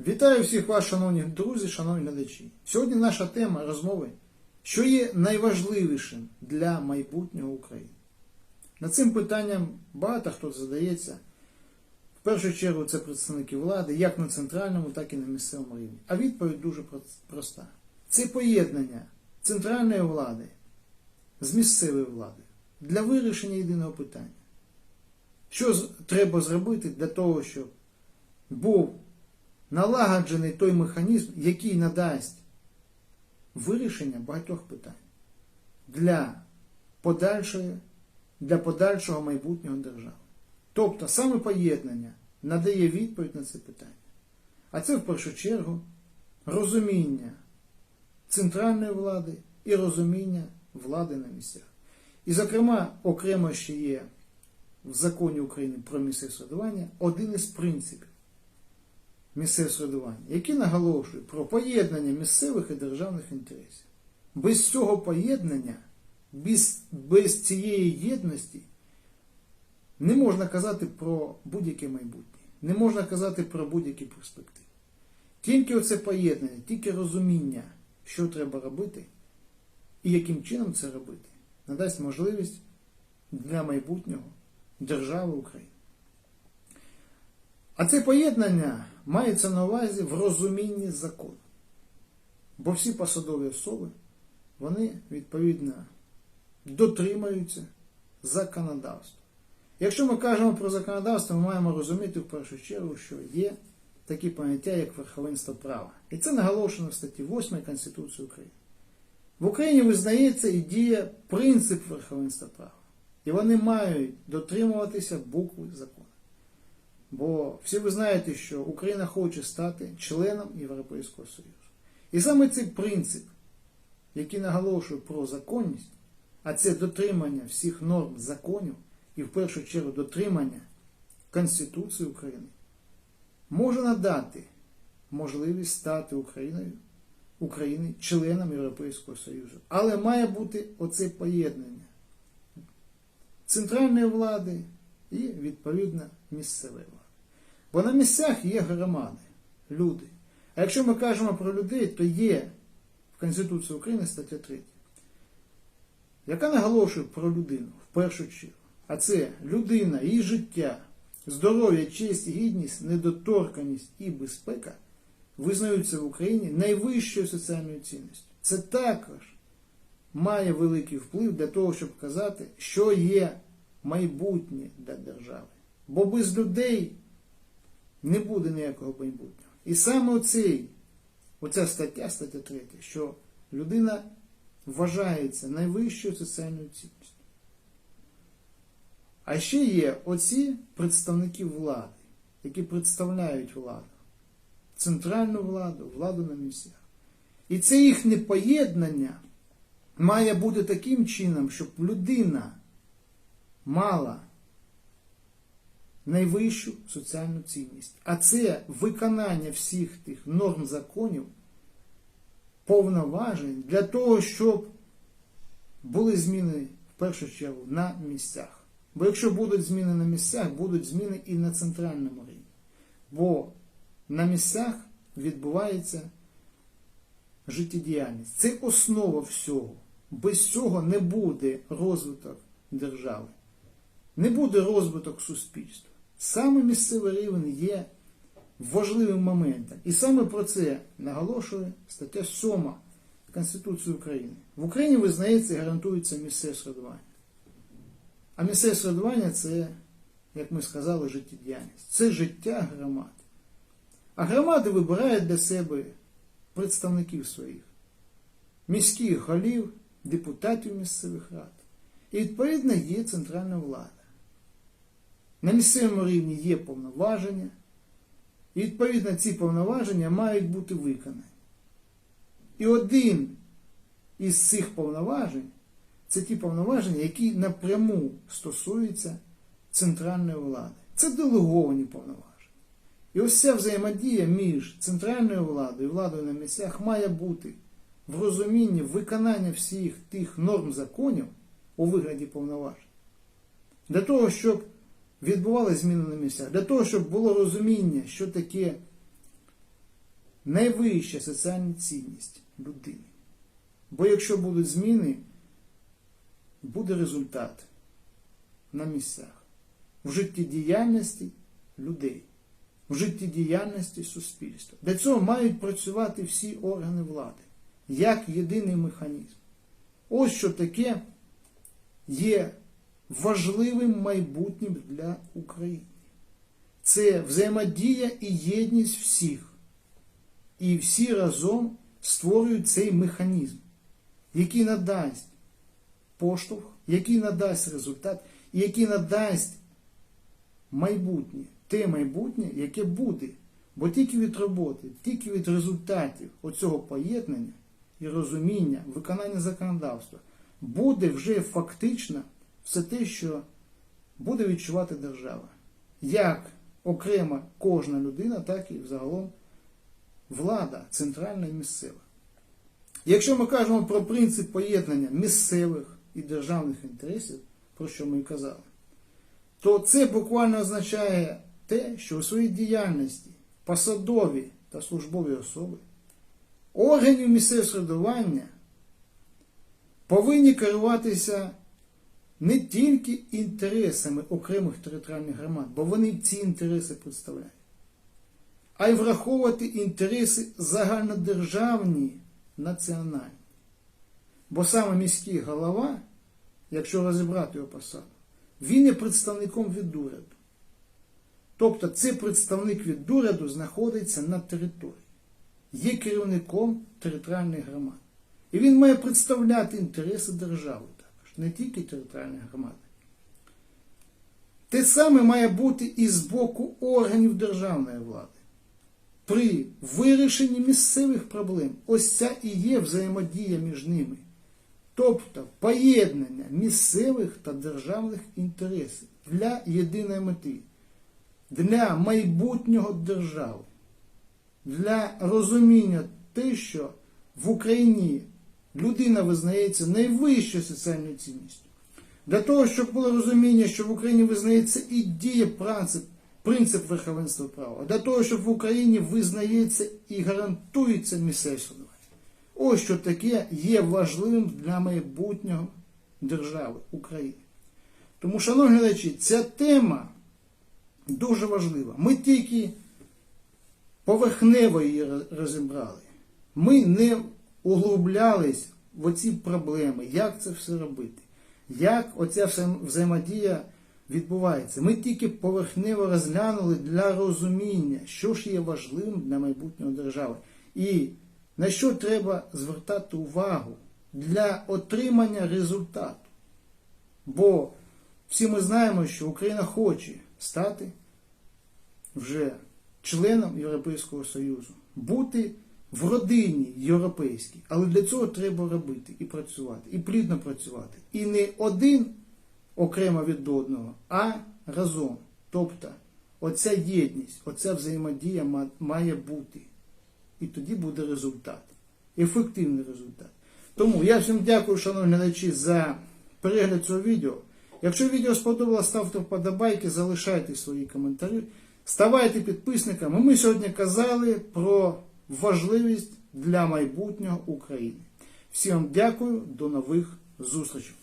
Вітаю всіх вас, шановні друзі, шановні глядачі. Сьогодні наша тема розмови, що є найважливішим для майбутнього України. Над цим питанням багато хто задається. В першу чергу це представники влади, як на центральному, так і на місцевому рівні. А відповідь дуже проста: це поєднання центральної влади з місцевою владою для вирішення єдиного питання. Що треба зробити для того, щоб був налагоджений той механізм, який надасть вирішення багатьох питань для подальшої, для подальшого майбутнього держави. Тобто саме поєднання надає відповідь на це питання. А це в першу чергу розуміння центральної влади і розуміння влади на місцях. І, зокрема, окремо ще є в законі України про місцеве самоврядування один із принципів місцевого самоврядування, який наголошує про поєднання місцевих і державних інтересів. Без цього поєднання, без, без цієї єдності не можна казати про будь-яке майбутнє, не можна казати про будь-які перспективи. Тільки оце поєднання, тільки розуміння, що треба робити і яким чином це робити, надасть можливість для майбутнього держави України. А це поєднання мається на увазі в розумінні закону. Бо всі посадові особи, вони відповідно дотримуються законодавства. Якщо ми кажемо про законодавство, ми маємо розуміти в першу чергу, що є такі поняття, як верховенство права. І це наголошено в статті 8 Конституції України. В Україні визнається і діє принцип верховенства права. І вони мають дотримуватися букви закону. Бо всі ви знаєте, що Україна хоче стати членом Європейського Союзу. І саме цей принцип, який наголошує про законність, а це дотримання всіх норм законів і в першу чергу дотримання Конституції України, може надати можливість стати Україною, України членом Європейського Союзу. Але має бути оце поєднання центральної влади і, відповідно, місцевої. Бо на місцях є громади, люди. А якщо ми кажемо про людей, то є в Конституції України стаття 3, яка наголошує про людину в першу чергу. А це людина, її життя, здоров'я, честь, гідність, недоторканість і безпека визнаються в Україні найвищою соціальною цінністю. Це також має великий вплив для того, щоб казати, що є майбутнє для держави. Бо без людей не буде ніякого майбутнього. І саме оцей, оця стаття, стаття 3, що людина вважається найвищою соціальною цінністю. А ще є оці представники влади, які представляють владу, центральну владу, владу на місцях. І це їхнє поєднання має бути таким чином, щоб людина мала найвищу соціальну цінність. А це виконання всіх тих норм законів, повноважень для того, щоб були зміни в першу чергу на місцях. Бо якщо будуть зміни на місцях, будуть зміни і на центральному рівні. Бо на місцях відбувається життєдіяльність. Це основа всього. Без цього не буде розвиток держави, не буде розвиток суспільства. Саме місцевий рівень є важливим моментом. І саме про це наголошує стаття 7 Конституції України. В Україні визнається і гарантується місцеве середування. А місцеве середування це, як ми сказали, життєдіяльність. Це життя громад. А громади вибирають для себе представників своїх, міських голів, депутатів місцевих рад. І відповідно є центральна влада. На місцевому рівні є повноваження, і відповідно ці повноваження мають бути виконані. І один із цих повноважень це ті повноваження, які напряму стосуються центральної влади. Це делеговані повноваження. І ось ця взаємодія між центральною владою і владою на місцях має бути в розумінні виконання всіх тих норм законів у вигляді повноважень. Для того, щоб відбувалися зміни на місцях, для того, щоб було розуміння, що таке найвища соціальна цінність людини. Бо якщо будуть зміни, буде результат на місцях, в життєдіяльності людей, в життєдіяльності суспільства. Для цього мають працювати всі органи влади як єдиний механізм. Ось що таке є важливим майбутнім для України. Це взаємодія і єдність всіх. І всі разом створюють цей механізм, який надасть поштовх, який надасть результат, який надасть майбутнє, те майбутнє, яке буде. Бо тільки від роботи, тільки від результатів оцього поєднання і розуміння, виконання законодавства буде вже фактично все те, що буде відчувати держава. Як окрема кожна людина, так і взагалом влада центральна і місцева. Якщо ми кажемо про принцип поєднання місцевих і державних інтересів, про що ми і казали, то це буквально означає те, що у своїй діяльності посадові та службові особи органів місцевого середування повинні керуватися не тільки інтересами окремих територіальних громад, бо вони ці інтереси представляють, а й враховувати інтереси загальнодержавні, національні. Бо саме міський голова, якщо розібрати його посаду, він є представником від уряду. Тобто цей представник від уряду знаходиться на території, є керівником територіальної громади. І він має представляти інтереси держави не тільки територіальної громади. Те саме має бути і з боку органів державної влади. При вирішенні місцевих проблем ось ця і є взаємодія між ними. Тобто поєднання місцевих та державних інтересів для єдиної мети, для майбутнього держави, для розуміння те, що в Україні людина визнається найвищою соціальною цінністю. Для того, щоб було розуміння, що в Україні визнається і діє принцип, принцип верховенства права, для того, щоб в Україні визнається і гарантується місцеве. Ось що таке є важливим для майбутнього держави України. Тому, шановні глядачі, ця тема дуже важлива. Ми тільки поверхнево її розібрали. Ми не углублялись в оці проблеми, як це все робити, як оця взаємодія відбувається. Ми тільки поверхнево розглянули для розуміння, що ж є важливим для майбутнього держави. І на що треба звертати увагу для отримання результату. Бо всі ми знаємо, що Україна хоче стати вже членом Європейського Союзу, бути в родині європейській. Але для цього треба робити і працювати, і плідно працювати. І не один окремо від одного, а разом. Тобто, оця єдність, оця взаємодія має бути. І тоді буде результат. Ефективний результат. Тому я всім дякую, шановні глядачі, за перегляд цього відео. Якщо відео сподобалось, ставте вподобайки, залишайте свої коментарі, ставайте підписниками. Ми сьогодні казали про важливість для майбутнього України. Всім дякую, до нових зустрічей.